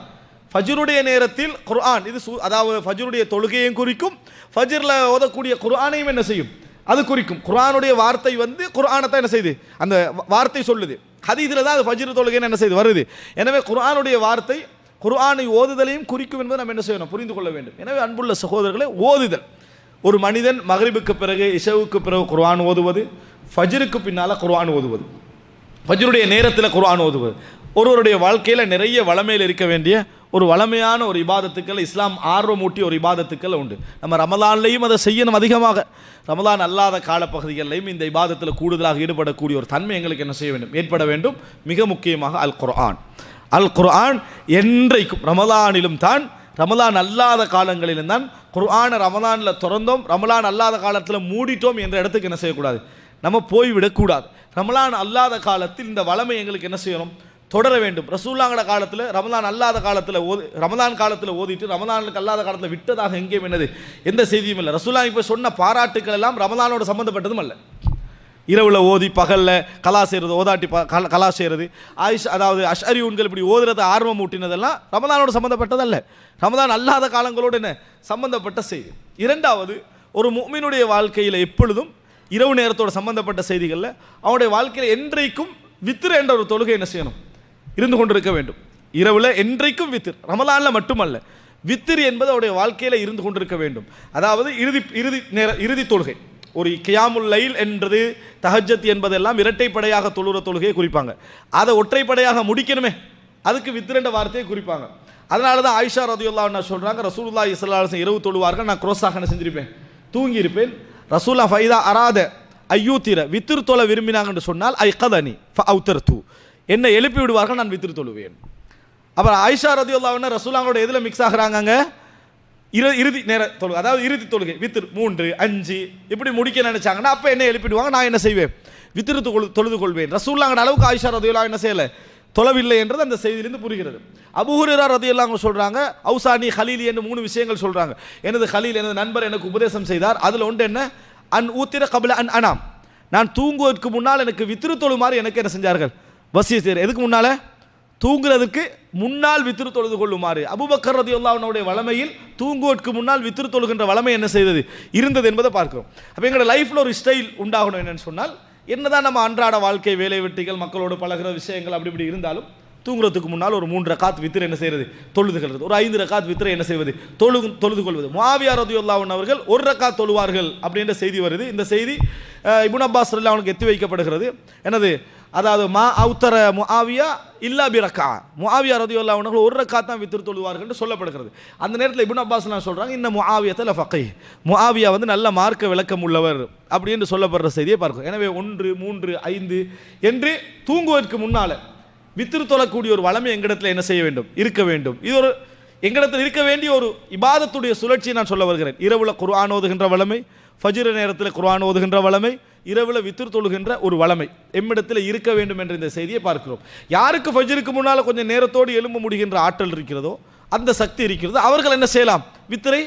ஃபஜ்ருடைய நேரத்தில் குர்ஆன் இது சு- அதாவது ஃபஜ்ருடைய தொழுகையும் குறிக்கும். ஃபஜ்ரில் ஓதக்கூடிய குர்ஆனையும் என்ன செய்யும்? அது குறிக்கும். குர்ஆனுடைய வார்த்தை வந்து குர்ஆனை தான் என்ன செய்யுது அந்த வார்த்தை சொல்லுது. ஹதீஸில் தான் அது ஃபஜ்ரு தொழுகைன்னு என்ன செய்யுது வருது. எனவே குர்ஆனுடைய வார்த்தை குர்ஆனை ஓதுதலையும் குறிக்கும் என்பதை நம்ம என்ன செய்யணும்? புரிந்து கொள்ள வேண்டும். எனவே அன்புள்ள சகோதரர்களை ஓதுதல். ஒரு மனிதன் மகரிபுக்கு பிறகு இஷவுக்கு பிறகு குர்ஆன் ஓதுவது ஃபஜ்ருக்கு பின்னால குர்ஆன் ஓதுவது. ஃபஜ்ருடைய நேரத்தில் குர்ஆன் ஓதுவது. ஒருவருடைய வாழ்க்கையில் நிறைய வளமையில் இருக்க வேண்டிய ஒரு வளமையான ஒரு இபாதத்துக்கள் இஸ்லாம் ஆர்வமூட்டி ஒரு இபாதத்துக்கள் உண்டு. நம்ம ரமலான்லையும் அதை செய்யணும் அதிகமாக. ரமலான் அல்லாத காலப்பகுதிகளிலையும் இந்த இபாதத்தில் கூடுதலாக ஈடுபடக்கூடிய ஒரு தன்மை எங்களுக்கு என்ன செய்ய வேண்டும்? ஏற்பட வேண்டும். மிக முக்கியமாக அல் குர்ஆன். அல் குர்ஆன் என்றைக்கும் ரமலானிலும் தான் ரமலான் அல்லாத காலங்களிலும் தான் குர்ஆனை ரமலானில் திறந்தோம். ரமலான் அல்லாத காலத்தில் மூடிட்டோம் என்ற இடத்துக்கு என்ன செய்யக்கூடாது? நம்ம போய்விடக்கூடாது ரமலான் அல்லாத காலத்தில் இந்த வளமை எங்களுக்கு என்ன செய்யணும்? தொடர வேண்டும். ரசூல்லாங்கட காலத்தில் ரமலான் அல்லாத காலத்தில் ஓதி ரமலான் காலத்தில் ஓதிட்டு ரமலானுக்கு அல்லாத காலத்தில் விட்டதாக எங்கேயும் என்னது? எந்த செய்தியும் இல்லை. ரசூல்லா இப்போ சொன்ன பாராட்டுக்கள் எல்லாம் ரமலானோட சம்மந்தப்பட்டதும் அல்ல. இரவில் ஓதி பகலில் கலா செய்கிறது ஓதாட்டி ப கல- கலா செய்கிறது ஆயுஷ் அதாவது அஷ்அரி உண்கள் இப்படி ஓதுறது ஆர்வம் ஊட்டினதெல்லாம் ரமதானோட சம்மந்தப்பட்டதல்ல ரமதான் அல்லாத காலங்களோடு என்ன? சம்மந்தப்பட்ட செய்தி. இரண்டாவது ஒரு முஃமினுடைய வாழ்க்கையில் எப்பொழுதும் இரவு நேரத்தோட சம்மந்தப்பட்ட செய்திகளில் அவனுடைய வாழ்க்கையில் என்றைக்கும் வித்திர என்ற ஒரு தொழுகை என்ன செய்யணும்? இருந்து கொண்டிருக்க வேண்டும். இரவில் என்றைக்கும் வித்திர் ரமலானில் மட்டுமல்ல வித்திர் என்பது அவருடைய வாழ்க்கையில் இருந்து கொண்டிருக்க வேண்டும். அதாவது இறுதி இறுதி நேர இறுதி தொழுகை. ஒரு கியாமுல் லைல் என்றது தஹஜத் என்பதெல்லாம் இரட்டைப்படையாக தொழுற தொழுகையை குறிப்பாங்க. அதை ஒற்றைப்படையாக முடிக்கணுமே. அதுக்கு வித்திரண்ட வார்த்தையை குறிப்பாங்க. அதனால தான் ஆயிஷா ரதியுல்லா என்ன சொல்கிறாங்க ரசூல்லா இஸ்லாசன் இரவு தொழுவார்கள் நான் குரோஸாக என்ன செஞ்சிருப்பேன். தூங்கியிருப்பேன். ரசூல்லா ஃபைதா அராத ஐயூத்திர வித்திரு தொலை விரும்பினாங்கன்னு சொன்னால் ஐ கதனி அவுத்தர் தூ என்னை எழுப்பி விடுவார்கள் நான் வித்திரு தொழுவேன். அப்புறம் ஆயிஷா ரதியுல்லாவுன்னு ரசூலாங்களோட எதில் மிக்ஸ் ஆகுறாங்க இரு இறுதி நேர தொழுகை அதாவது இறுதி தொழுகை வித்திரு மூன்று அஞ்சு இப்படி முடிக்க நினைச்சாங்கன்னா அப்போ என்ன எழுப்பிடுவாங்க? நான் என்ன செய்வேன்? வித்திரு தொழு தொழுது கொள்வேன். ரசூல்லாங்கிற அளவுக்கு ஆயிஷா ரதியுல்லா என்ன செய்யலை? தொலைவில்லை என்றது அந்த செய்தியிலிருந்து புரிகிறது. அபுஹுரா ரதியுல்லாங்க சொல்கிறாங்க அவுசானி ஹலீலி என்று மூணு விஷயங்கள் சொல்கிறாங்க எனது ஹலீல் எனது நண்பர் எனக்கு உபதேசம் செய்தார். அதில் ஒன்று என்ன? அன் ஊத்திர கபில அன் அனாம். நான் தூங்குவதற்கு முன்னால் எனக்கு வித்திரு தொழுமாறு எனக்கு என்ன செஞ்சார்கள்? வசிய செய்கிறேன் எதுக்கு முன்னால்? தூங்குறதுக்கு முன்னால் வித்திரு தொழுது கொள்ளுமாறு. அபுபக்கர் ரதியுல்லாவுடைய வளமையில் தூங்குவதற்கு முன்னால் வித்திரு தொழுகின்ற வளமை என்ன செய்தது? இருந்தது என்பதை பார்க்கிறோம். அப்போ எங்களோட லைஃப்பில் ஒரு ஸ்டைல் உண்டாகணும் என்னன்னு சொன்னால் என்னதான் நம்ம அன்றாட வாழ்க்கை வேலை வெட்டிகள் மக்களோடு பழகுற விஷயங்கள் அப்படி இப்படி இருந்தாலும் தூங்குறதுக்கு முன்னால் ஒரு மூன்று ரக்காத் வித்திரை என்ன செய்யறது? தொழுதுகிறது. ஒரு ஐந்து ரகாத் வித்திரை என்ன செய்வது? தொழு தொழுது கொள்வது. மாவியார் ரதியுல்லாஹன் அவர்கள் ஒரு ரக்காத் தொழுவார்கள் அப்படின்ற செய்தி வருது. இந்த செய்தி இபுன் அப்பாஸ் அவனுக்கு எத்தி வைக்கப்படுகிறது. எனது அதாவது மா அவுத்தர முஆவியா இல்லா பிரக்கா முஆவியா ரதியுல்லாஹு அவர்கள் ஒரு ரக்கா தான் வித்திரு தொழுவார்கள் என்று சொல்லப்படுகிறது. அந்த நேரத்தில் இப்னு அப்பாஸ் நான் சொல்கிறாங்க இந்த முஆவியத்தில் ஃபக்கை முஆவியா வந்து நல்ல மார்க்க விளக்கம் உள்ளவர் அப்படின்னு சொல்லப்படுற செய்தியை பார்க்கும் எனவே ஒன்று மூன்று ஐந்து என்று தூங்குவதற்கு முன்னால் வித்திரு தொழக்கூடிய ஒரு வளமை எங்களிடத்தில் என்ன செய்ய வேண்டும்? இருக்க வேண்டும். இது ஒரு எங்களிடத்தில் இருக்க வேண்டிய ஒரு இபாதத்துடைய சுழற்சியை நான் சொல்ல வருகிறேன். இரவுல குர்ஆன் ஓதுகின்ற வளமை ஃபஜிர நேரத்தில் குர்ஆன் ஓதுகின்ற வளமை இரவில் வித்திரு தொழுகின்ற ஒரு வளமை எம்மிடத்தில் இருக்க வேண்டும் என்ற இந்த செய்தியை பார்க்கிறோம். யாருக்கு ஃபஜருக்கு முன்னால் கொஞ்சம் நேரத்தோடு எலும்ப முடிகின்ற ஆற்றல் இருக்கிறதோ அந்த சக்தி இருக்கிறதோ. அவர்கள் என்ன செய்யலாம்? வித்திரை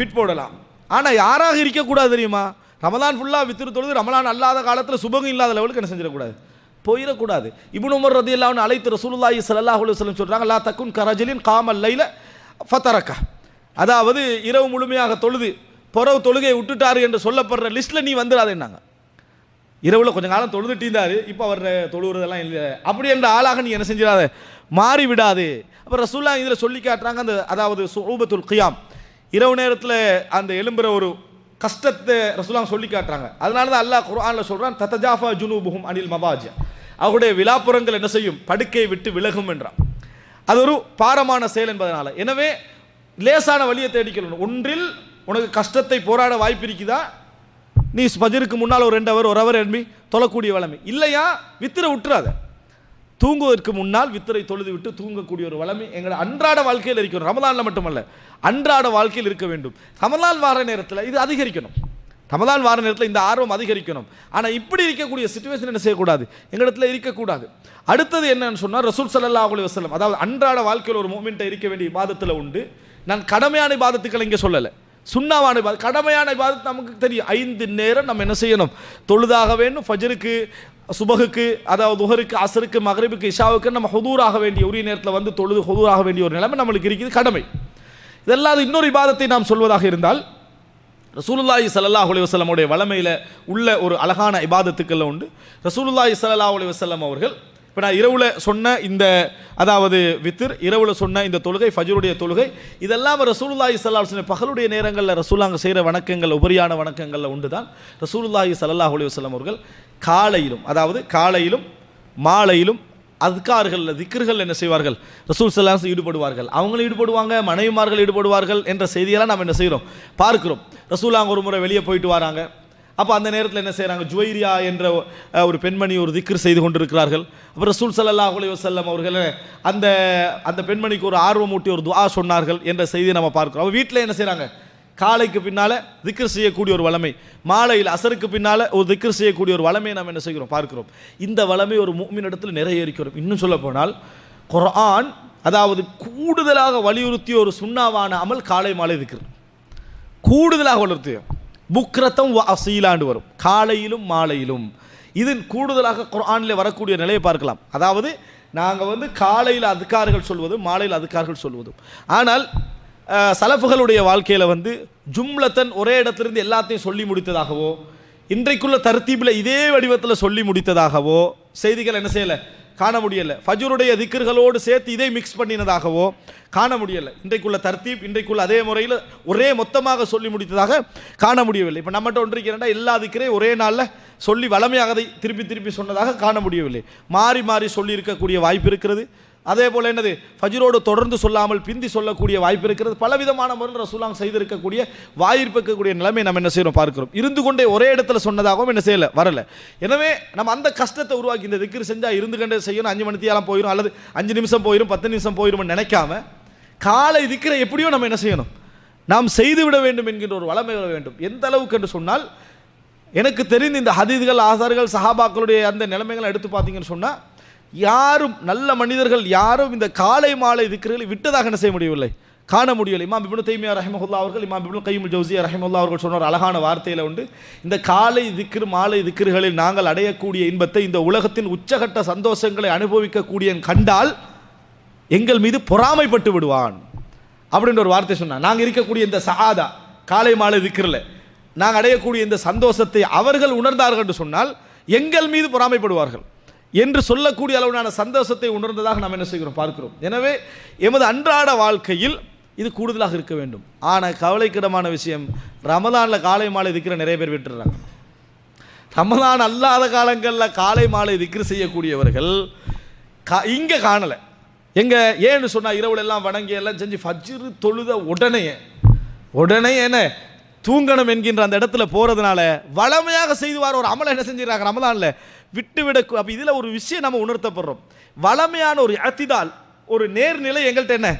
பிற்போடலாம் ஆனால் யாராக இருக்கக்கூடாது தெரியுமா? ரமதான் ஃபுல்லாக வித்திரு தொழுது ரமலான் அல்லாத காலத்தில் சுபகம் இல்லாத லெவலுக்கு என்ன செஞ்சிடக்கூடாது? போயிடக்கூடாது. இப்னு உமர் இல்லாமல் அழைத்து ரசூலுல்லாஹி ஸல்லல்லாஹு அலுவலம் சொல்கிறாங்க சொல்றாங்க லா தக்குன் கரஜலின் காமல் லைல ஃபதரக்க. அதாவது இரவு முழுமையாக தொழுது பொறவு தொழுகையை விட்டுட்டாரு என்று சொல்லப்படுற லிஸ்ட்டில் நீ வந்துடாதேன்னாங்க. இரவில் கொஞ்ச காலம் தொழுதுட்டு இருந்தார். இப்போ அவர் தொழுகிறதெல்லாம் இல்லை. அப்படி என்ற ஆளாக நீ என்ன செஞ்சிடாத? மாறி விடாது. அப்போ ரசூல்லா இதில் சொல்லி காட்டுறாங்க அந்த அதாவது சுரூபத்துல் கியாம் இரவு நேரத்தில் அந்த எலும்புற ஒரு கஷ்டத்தை ரசூலாம் சொல்லி காட்டுறாங்க. அதனால தான் அல்லாஹ் குர்ஆனில் சொல்கிறான் தத்தஜாஃபா ஜுனூபுகும் அனில் மபாஜ் அவருடைய விழாப்புறங்கள் என்ன செய்யும்? படுக்கையை விட்டு விலகும் என்றான். அது ஒரு பாரமான செயல் என்பதனால. எனவே லேசான வழியை தேடிக்கணும் ஒன்றில் உனக்கு கஷ்டத்தை போராட வாய்ப்பு இருக்குதா? நீ ஃபஜருக்கு முன்னால் ஒரு ரெண்டு அவர் ஒரு அவர் எண்பி தொழக்கூடிய வளமை. இல்லையா? வித்திரை விட்டுறாத தூங்குவதற்கு முன்னால் வித்திரை தொழுது விட்டு தூங்கக்கூடிய ஒரு வளமை எங்களோட அன்றாட வாழ்க்கையில் இருக்கணும் ரமலானில் மட்டுமல்ல அன்றாட வாழ்க்கையில் இருக்க வேண்டும். ரமலான் வார நேரத்தில் இது அதிகரிக்கணும். ரமலான் வார நேரத்தில் இந்த ஆர்வம் அதிகரிக்கணும். ஆனால் இப்படி இருக்கக்கூடிய சுச்சுவேஷன் என்ன செய்யக்கூடாது? எங்களிடத்தில் இருக்கக்கூடாது. அடுத்தது என்னன்னு சொன்னால் ரசூல் சல்லா அலைஹி வசலம் அதாவது அன்றாட வாழ்க்கையில் ஒரு மூமெண்ட்டை இருக்க வேண்டிய பாதத்தில் உண்டு. நான் கடமையான பாதத்துக்களை இங்கே சொல்லலை. சுண்ணாவான இபாதத் கடமையான இபாதத் நமக்கு தெரியும். ஐந்து நேரம் நம்ம என்ன செய்யணும்? தொழுதாக வேண்டும் ஃபஜருக்கு சுபகுக்கு அதாவது துஹருக்கு அசருக்கு மகரிபுக்கு இஷாவுக்கு நம்ம ஹதூராக வேண்டிய உரிய நேரத்தில் வந்து தொழுது ஹதூராக வேண்டிய ஒரு நிலைமை நம்மளுக்கு இருக்குது. கடமை. இதெல்லாம் இன்னொரு இபாதத்தை நாம் சொல்வதாக இருந்தால் ரசூலுல்லாஹி சல்லாஹ் அலி வசலமுடைய வளமையில் உள்ள ஒரு அழகான இபாதத்துக்கள் உண்டு. ரசூலுல்லாஹி சல்லாஹ் அலி வசலம் அவர்கள் இப்போ நான் இரவில் சொன்ன இந்த அதாவது வித்திர் இரவில் சொன்ன இந்த தொழுகை ஃபஜ்ருடைய தொழுகை இதெல்லாம் ரசூலுல்லாஹி சல்லாஹ் அலைஹி பகலுடைய நேரங்களில் ரசூலாங்க செய்கிற வணக்கங்கள் உபரியான வணக்கங்களில் உண்டு தான் ரசூலுல்லாஹி சல்லாஹ் அலைஹி வஸல்லம் அவர்கள் காலையிலும் அதாவது காலையிலும் மாலையிலும் அதுக்கார்கள் திக்கர்கள் என்ன செய்வார்கள்? ரசூல் சல்லாஸ் ஈடுபடுவார்கள். அவங்களும் ஈடுபடுவாங்க மனைவிமார்கள் ஈடுபடுவார்கள் என்ற செய்தியெல்லாம் நாம் என்ன செய்கிறோம் பார்க்கிறோம். ரசூலாங்க ஒரு முறை வெளியே போயிட்டு வராங்க. அப்போ அந்த நேரத்தில் என்ன செய்கிறாங்க ஜுவைரியா என்ற ஒரு பெண்மணி ஒரு திக்ர் செய்து கொண்டிருக்கிறார்கள். அப்புறம் ரசூல் சல்லா அலி வசல்லம் அவர்கள் அந்த அந்த பெண்மணிக்கு ஒரு ஆர்வம் ஊட்டி ஒரு துவா சொன்னார்கள் என்ற செய்தியை நம்ம பார்க்கிறோம். அவள் வீட்டில் என்ன செய்கிறாங்க காலைக்கு பின்னால் திக்ர் செய்யக்கூடிய ஒரு வளமை மாலையில் அசருக்கு பின்னால ஒரு திக்ர் செய்யக்கூடிய ஒரு வளமையை நாம் என்ன செய்கிறோம்? பார்க்கிறோம். இந்த வளமை ஒரு இடத்துல நிறைய இருக்கிறோம் இன்னும் சொல்ல போனால் குரான் அதாவது கூடுதலாக வலியுறுத்திய ஒரு சுண்ணாவான அமல் காலை மாலை திக்ர். கூடுதலாக வலியுறுத்தியும் புக்ரத்தம் அசீலாண்டு வரும். காலையிலும் மாலையிலும். இது கூடுதலாக குரானில் வரக்கூடிய நிலையை பார்க்கலாம். அதாவது நாங்கள் வந்து காலையில் அதுக்கார்கள் சொல்வதும் மாலையில் அதுக்கார்கள் சொல்வதும். ஆனால் சலஃபுகளுடைய வாழ்க்கையில் வந்து ஜும்லத்தன் ஒரே இடத்திலிருந்து எல்லாத்தையும் சொல்லி முடித்ததாகவோ இன்றைக்குள்ள தர்த்தீபில் இதே வடிவத்தில் சொல்லி முடித்ததாகவோ செய்திகள் என்ன செய்யலை? காண முடியலை. ஃபஜ்ருடைய திக்கர்களோடு சேர்த்து இதை மிக்ஸ் பண்ணினதாகவோ காண முடியலை. இன்றைக்குள்ள தர்த்தீப் இன்றைக்குள்ள அதே முறையில் ஒரே மொத்தமாக சொல்லி முடித்ததாக காண முடியவில்லை. இப்போ நம்மகிட்ட ஒன்று இருக்கிறேன்டா எல்லா திக்கரையும் ஒரே நாளில் சொல்லி வளமையாக அதை திருப்பி திருப்பி சொன்னதாக காண முடியவில்லை. மாறி மாறி சொல்லியிருக்கக்கூடிய வாய்ப்பு இருக்கிறது. அதே போல் என்னது? ஃபஜ்ரோடு தொடர்ந்து சொல்லாமல் பிந்தி சொல்லக்கூடிய வாய்ப்பு இருக்கிறது. பலவிதமான முறையில் ரசூலாம் செய்திருக்கக்கூடிய வாய்ப்பிருக்கக்கூடிய நிலைமை நம்ம என்ன செய்யறோம் பார்க்கிறோம். இருந்து கொண்டே ஒரே இடத்துல சொன்னதாகவும் என்ன செய்யலை? வரல. எனவே நம்ம அந்த கஷ்டத்தை உருவாக்கி இந்த திக்ரு செஞ்சால் இருந்து கொண்டே செய்யணும். அஞ்சு மணித்தியாலாம் போயிடும் அல்லது அஞ்சு நிமிஷம் போயிடும் பத்து நிமிஷம் போயிடும்னு நினைக்காம காலை திக்கிற எப்படியோ நம்ம என்ன செய்யணும்? நாம் செய்துவிட வேண்டும் என்கின்ற ஒரு வளமை வர வேண்டும். எந்த அளவுக்கு என்று சொன்னால் எனக்கு தெரிந்த இந்த ஹதீதுகள் ஆசார்கள் சஹாபாக்களுடைய அந்த நிலைமைகளை எடுத்து பார்த்தீங்கன்னு சொன்னால் யாரும் நல்ல மனிதர்கள் யாரும் இந்த காலை மாலை திக்ருகளை விட்டதாக என்ன செய்ய முடியவில்லை? காண முடியவில்லை. இமாம் இப்னு தைமியா ரஹமஹுல்லா அவர்கள் இமாம் இப்னு கைமுல் ஜவுசியா ரஹிமஹுல்லா அவர்கள் சொன்ன ஒரு அழகான வார்த்தையில் உண்டு இந்த காலை திக்ரு மாலை திக்ருகளில் நாங்கள் அடையக்கூடிய இன்பத்தை இந்த உலகத்தின் உச்சகட்ட சந்தோஷங்களை அனுபவிக்கக்கூடிய கண்டால் எங்கள் மீது பொறாமைப்பட்டு விடுவான். அப்படின்ற ஒரு வார்த்தை சொன்னான் நாங்கள் இருக்கக்கூடிய இந்த சஹாதா காலை மாலை திக்கிறல நாங்கள் அடையக்கூடிய இந்த சந்தோஷத்தை அவர்கள் உணர்ந்தார்கள் என்று சொன்னால் எங்கள் மீது பொறாமைப்படுவார்கள். என்று சொல்லக்கூடிய அளவிலான சந்தோஷத்தை உணர்ந்ததாக நாம் என்ன செய்கிறோம்? பார்க்கிறோம். எனவே எமது அன்றாட வாழ்க்கையில் இது கூடுதலாக இருக்க வேண்டும். ஆனால் கவலைக்கிடமான விஷயம் ரமதானில் காலை மாலை திக்கிற நிறைய பேர் விட்டுறாங்க ரமதான் அல்லாத காலங்களில் காலை மாலை திக்ரு செய்யக்கூடியவர்கள் கா இங்கே காணலை. எங்கே ஏன்னு சொன்னால் இரவுல எல்லாம் வணங்கி எல்லாம் செஞ்சு ஃபஜ்ரு தொழுத உடனே உடனே என்ன? தூங்கணும் என்கின்ற அந்த இடத்துல போகிறதுனால வளமையாக செய்துவார் ஒரு அமலை என்ன செஞ்சிடறாங்க ரமலானில் விட்டு விட அப்ப இதில் ஒரு விஷயம் நம்ம உணர்த்தப்படுறோம். வளமையான ஒரு அத்திதால் ஒரு நேர்நிலை எங்கள்கிட்ட என்ன?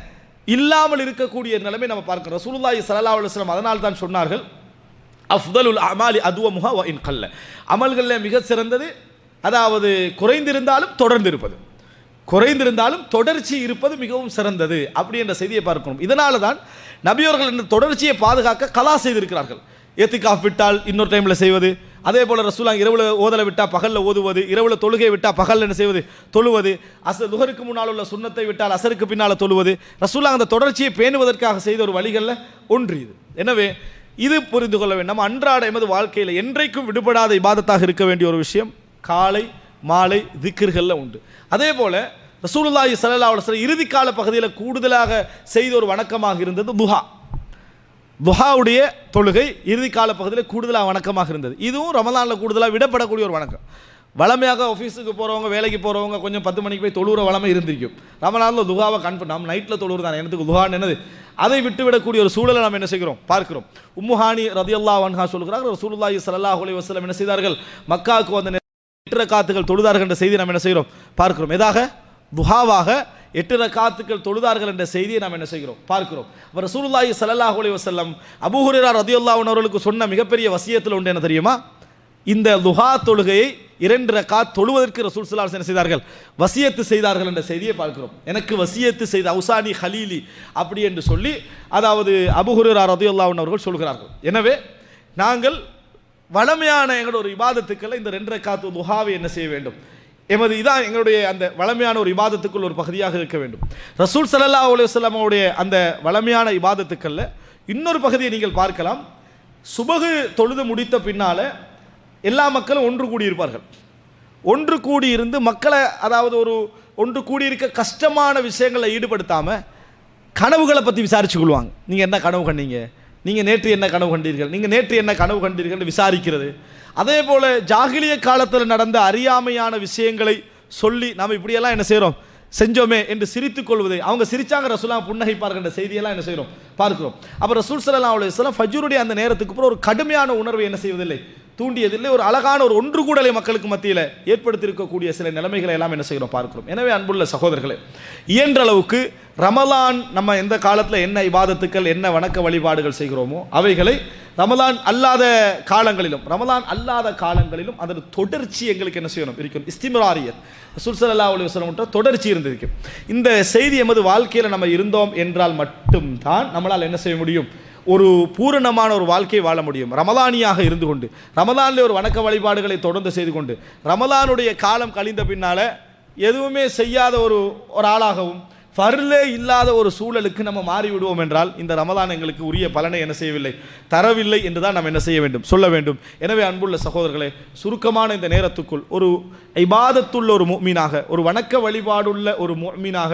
இல்லாமல் இருக்கக்கூடிய நிலைமை நம்ம பார்க்கிறோம். ரசூலுல்லாஹி ஸல்லல்லாஹு அலுவலம் அதனால் தான் சொன்னார்கள் அஃதலுல் அமாலி அதுவமுக வ இன் கல்ல. அமல்களில் மிக சிறந்தது அதாவது குறைந்திருந்தாலும் தொடர்ந்து இருப்பது குறைந்திருந்தாலும் தொடர்ச்சி இருப்பது மிகவும் சிறந்தது அப்படி என்ற செய்தியை பார்க்கணும். இதனால தான் நபியோர்கள் இந்த தொடர்ச்சியை பாதுகாக்க கலா செய்திருக்கிறார்கள். ஏத்திகாஃப் விட்டால் இன்னொரு டைமில் செய்வது. அதே போல் ரசூலா இரவில் ஓதலை விட்டால் பகலில் ஓதுவது. இரவில் தொழுகை விட்டால் பகலில் என்ன செய்வது? தொழுவது. அச துகருக்கு முன்னால் உள்ள சுண்ணத்தை விட்டால் அசருக்கு பின்னால் தொழுவது. ரசூலா அந்த தொடர்ச்சியை பேணுவதற்காக செய்த ஒரு வழிகளில் ஒன்று இது. எனவே இது புரிந்து கொள்ள வேண்டும். நம்ம அன்றாட எமது வாழ்க்கையில் என்றைக்கும் விடுபடாத இபாதத்தாக இருக்க வேண்டிய ஒரு விஷயம் காலை மாலை திக்கிர்களில் உண்டு. அதே போல ரசூலுல்லாஹி ஸல்லல்லாஹு அலைஹி வஸல்லம் இறுதி கால பகுதியில் கூடுதலாக செய்த ஒரு வணக்கமாக இருந்தது துஹா. துஹாவுடைய தொழுகை இறுதி கால பகுதியில் கூடுதலாக வணக்கமாக இருந்தது. இதுவும் ரமதானில் கூடுதலாக விடப்படக்கூடிய ஒரு வணக்கம். வளமையாக ஆஃபீஸுக்கு போகிறவங்க வேலைக்கு போகிறவங்க கொஞ்சம் பத்து மணிக்கு போய் தொழுகிற வளமை இருந்திருக்கும். ரமலானில் துஹாவை கன்ஃபர்ம் நம்ம நைட்டில் தொழுகிறது தான். எனக்கு துஹான்னு என்னது? அதை விட்டு விடக்கூடிய ஒரு சூழலை நாம் என்ன செய்கிறோம்? பார்க்கிறோம். உம்முஹானி ரதியல்லா வன்ஹா சொல்கிறார் ரசூலுல்லாஹி சல்லாஹ் அலி வஸல்லம் என்ன செய்தார்கள்? மக்காவுக்கு வந்த எட்டு ரக்காத்துகள் தொழுதார்கள் என்ற செய்தி நாம் என்ன செய்கிறோம்? பார்க்கிறோம். எதாக? துஹாவாக எட்டு ரக்காத்துக்கள் தொழுதார்கள் என்ற செய்தியை நாம் என்ன செய்கிறோம்? பார்க்கிறோம். அவர் ரசூலுல்லாஹி சல்லாஹ் அலைஹி வசல்லம் அபுஹுரா ஹுரைரா அவர்களுக்கு சொன்ன மிகப்பெரிய வசியத்தில் உண்டு என்ன தெரியுமா? இந்த துஹா தொழுகையை இரண்டு ரக்காத் தொழுவதற்கு ரசூல் ஸல்லல்லாஹு என்ன செய்தார்கள்? வசியத்து செய்தார்கள் என்ற செய்தியை பார்க்கிறோம். எனக்கு வசியத்து செய்த அவுசானி ஹலீலி அப்படி என்று சொல்லி அதாவது அபுஹுரா ஹுரைரா அவர்கள் சொல்கிறார்கள். எனவே நாங்கள் வளமையான எங்களோட ஒரு இபாதத்துக்களை இந்த ரெண்டரை காத்து துஹாவை என்ன செய்ய வேண்டும்? எமது இதான் எங்களுடைய அந்த வளமையான ஒரு இபாதத்துக்குள் ஒரு பகுதியாக இருக்க வேண்டும். ரசூல் சல்லா அலுவலாமுடைய அந்த வளமையான இபாதத்துக்களில் இன்னொரு பகுதியை நீங்கள் பார்க்கலாம். சுபகு தொழுது முடித்த பின்னால எல்லா மக்களும் ஒன்று கூடியிருப்பார்கள். ஒன்று கூடி இருந்து மக்களை அதாவது ஒரு ஒன்று கூடியிருக்க கஷ்டமான விஷயங்களை ஈடுபடுத்தாமல் கனவுகளை பற்றி விசாரிச்சு கொள்வாங்க. நீங்கள் என்ன கனவு கண்டீங்க? நீங்கள் நேற்று என்ன கனவு கண்டீர்கள்? நீங்கள் நேற்று என்ன கனவு கண்டீர்கள் விசாரிக்கிறது. அதே போல் ஜாகிலிய காலத்தில் நடந்த அறியாமையான விஷயங்களை சொல்லி நாம் இப்படியெல்லாம் என்ன செய்கிறோம் செஞ்சோமே என்று சிரித்துக் கொள்வது அவங்க சிரிச்சாங்க ரசூலாம் புன்னகைப்பார்கள் என்ற செய்தியெல்லாம் என்ன செய்கிறோம் பார்க்கிறோம். அப்போ ரசூல் சல்லா அலுவலாம் ஃபஜூருடைய அந்த நேரத்துக்கு அப்புறம் ஒரு கடுமையான உணர்வை என்ன செய்வதில்லை? தூண்டியதில்லை. ஒரு அழகான ஒரு ஒன்று கூடலை மக்களுக்கு மத்தியில் ஏற்படுத்தியிருக்கக்கூடிய சில நிலைமைகளை எல்லாம் என்ன செய்கிறோம் பார்க்கிறோம். எனவே அன்புள்ள சகோதரர்களே இயன்ற அளவுக்கு ரமலான் நம்ம எந்த காலத்தில் என்ன இவாதத்துக்கள் என்ன வணக்க வழிபாடுகள் செய்கிறோமோ அவைகளை ரமலான் அல்லாத காலங்களிலும் ரமலான் அல்லாத காலங்களிலும் அதன் தொடர்ச்சி எங்களுக்கு என்ன செய்யணும் இருக்கும் இஸ்திமராரியத். சுல்சல்லா அலி வசலம் தொடர்ச்சி இருந்திருக்கும் இந்த செய்தி எமது வாழ்க்கையில் நம்ம இருந்தோம் என்றால் மட்டும்தான் நம்மளால் என்ன செய்ய முடியும்? ஒரு பூரணமான ஒரு வாழ்க்கையை வாழ முடியும். ரமதானியாக இருந்து கொண்டு ரமதானில் ஒரு வணக்க வழிபாடுகளை தொடர்ந்து செய்து கொண்டு ரமதானுடைய காலம் கழிந்த பின்னால் எதுவுமே செய்யாத ஒரு ஒரு ஆளாகவும் ஃபர்லே இல்லாத ஒரு சூழலுக்கு நம்ம மாறிவிடுவோம் என்றால் இந்த ரமலான் எங்களுக்கு உரிய பலனை என்ன செய்யவில்லை? தரவில்லை என்று தான் நாம் என்ன செய்ய வேண்டும்? சொல்ல வேண்டும். எனவே அன்புள்ள சகோதரர்களே சுருக்கமான இந்த நேரத்துக்குள் ஒரு ஐபாதத்துள்ள ஒரு மீனாக ஒரு வணக்க வழிபாடுள்ள ஒரு மீனாக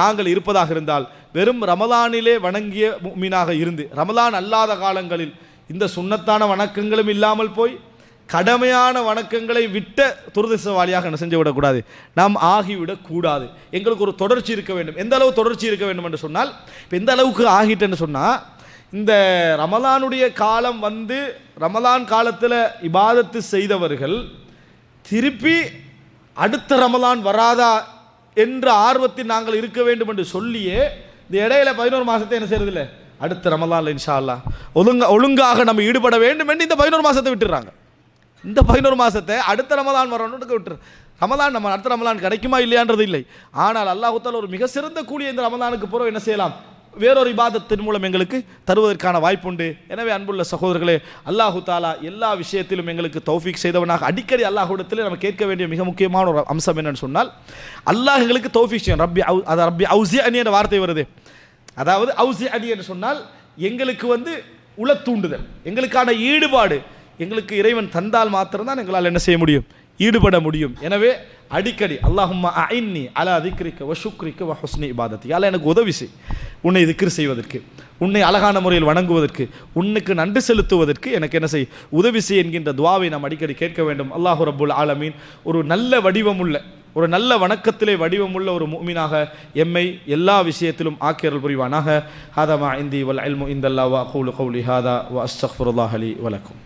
நாங்கள் இருப்பதாக இருந்தால் வெறும் ரமலானிலே வணங்கிய மீனாக இருந்து ரமலான் அல்லாத காலங்களில் இந்த சுண்ணத்தான வணக்கங்களும் இல்லாமல் போய் கடமையான வணக்கங்களை விட்ட துரதிசவாளியாக என்ன செஞ்சு விடக்கூடாது. நாம் ஆகிவிடக்கூடாது. எங்களுக்கு ஒரு தொடர்ச்சி இருக்க வேண்டும். எந்த அளவு தொடர்ச்சி இருக்க வேண்டும் என்று சொன்னால் இப்போ எந்த அளவுக்கு ஆகிட்டேன்னு சொன்னால் இந்த ரமலானுடைய காலம் வந்து ரமலான் காலத்தில் இபாதத்து செய்தவர்கள் திருப்பி அடுத்த ரமலான் வராதா என்ற ஆர்வத்தில் நாங்கள் இருக்க வேண்டும் என்று சொல்லியே இந்த இடையில பதினோரு மாதத்தை என்ன செய்யறதில்லை? அடுத்த ரமலான் இன்ஷா அல்லா ஒழுங்கா ஒழுங்காக நம்ம ஈடுபட வேண்டும் என்று இந்த பதினோரு மாதத்தை விட்டுறாங்க. இந்த பதினோரு மாதத்தை அடுத்த ரமதான் வரணும்னு விட்டுரு. ரமதான் நம்ம அடுத்த ரமலான் கிடைக்குமா இல்லையான்றது இல்லை. ஆனால் அல்லாஹுத்தால் ஒரு மிக சிறந்த கூடிய இந்த ரமதானுக்கு பிறகு என்ன செய்யலாம்? வேறொரு இபாதத்தின் மூலம் எங்களுக்கு தருவதற்கான வாய்ப்புண்டு எனவே அன்புள்ள சகோதரர்களே அல்லாஹு தாலா எல்லா விஷயத்திலும் எங்களுக்கு தௌஃபீக் செய்தவனாக அடிக்கடி அல்லாஹுடத்தில் நம்ம கேட்க வேண்டிய மிக முக்கியமான ஒரு அம்சம் என்னன்னு சொன்னால் அல்லாஹ் எங்களுக்கு தௌஃபீக் செய்யும். ரப்பி அவு அது ரப்பி அவுசி அணி என்ற வார்த்தை வருது. அதாவது அவுசி அணி என்று சொன்னால் எங்களுக்கு வந்து உள தூண்டுதல் எங்களுக்கான ஈடுபாடு எங்களுக்கு இறைவன் தந்தால் மாத்திரம்தான் எங்களால் என்ன செய்ய முடியும்? ஈடுபட முடியும். எனவே அடிக்கடி அல்லாஹும்மா ஐன்னி அலா அதிக்ரிக்க வ சுக்ரிக்க வ ஹுஸ்னி இபாதத்தி. அல்ல எனக்கு உதவி செய். உன்னை திக்ர் செய்வதற்கு உன்னை அழகான முறையில் வணங்குவதற்கு உன்னுக்கு நன்றி செலுத்துவதற்கு எனக்கு என்ன செய்? உதவி செய் என்கின்ற துவாவை நாம் அடிக்கடி கேட்க வேண்டும். அல்லாஹு ரபுல் ஆலமீன் ஒரு நல்ல வடிவமுள்ள ஒரு நல்ல வணக்கத்திலே வடிவமுள்ள ஒரு மூமினாக எம்மை எல்லா விஷயத்திலும் ஆக்கியர்கள் புரிவானாக. ஹாதமா இந்தி வல் அல்மு இந்தல்லா வா கூலு கௌலி ஹாதா வ அஸ்தக்ஃபிருல்லாஹ் அலி வலக்கும்